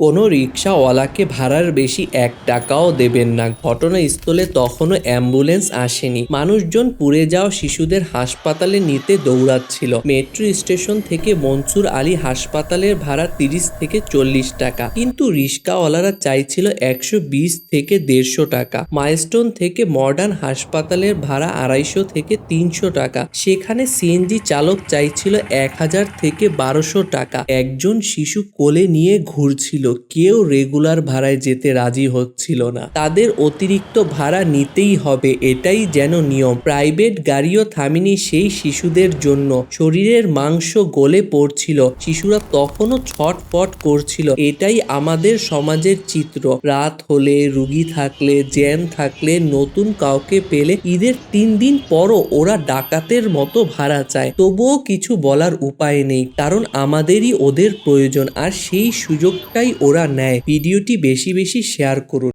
কোনো রিক্সাওয়ালাকে ভাড়ার বেশি এক টাকাও দেবেন না। ঘটনাস্থলে তখনও অ্যাম্বুলেন্স আসেনি। মানুষজন পুড়ে যাওয়া শিশুদের হাসপাতালে নিতে দৌড়াচ্ছিল। মেট্রো স্টেশন থেকে মনসুর আলী হাসপাতালের ভাড়া তিরিশ থেকে চল্লিশ টাকা। কিন্তু রিক্সাওয়ালারা চাইছিল একশো বিশ থেকে দেড়শো টাকা। মাইলস্টোন থেকে মডার্ন হাসপাতালের ভাড়া আড়াইশো থেকে তিনশো টাকা। সেখানে সিএনজি চালক চাইছিল এক হাজার থেকে বারোশো টাকা। একজন শিশু কোলে নিয়ে ঘুরছিল। কেউ রেগুলার ভাড়ায় যেতে রাজি হচ্ছিল না। তাদের অতিরিক্ত ভাড়া নিতেই হবে, এটাই যেন নিয়ম। প্রাইভেট গাড়িও থামেনি সেই শিশুদের জন্য। শরীরের মাংস গলে পড়ছিল। শিশুরা তখনও ছটফট করছিল। এটাই আমাদের সমাজের চিত্র। রাত হলে, রুগী থাকলে, জ্যাম থাকলে, নতুন কাউকে পেলে ঈদের তিন দিন পরও ওরা ডাকাতের মতো ভাড়া চায়। তবুও কিছু বলার উপায় নেই, কারণ আমাদেরই ওদের প্রয়োজন। আর সেই সুযোগটাই ওরা নেয়। ভিডিওটি বেশি বেশি শেয়ার করুন।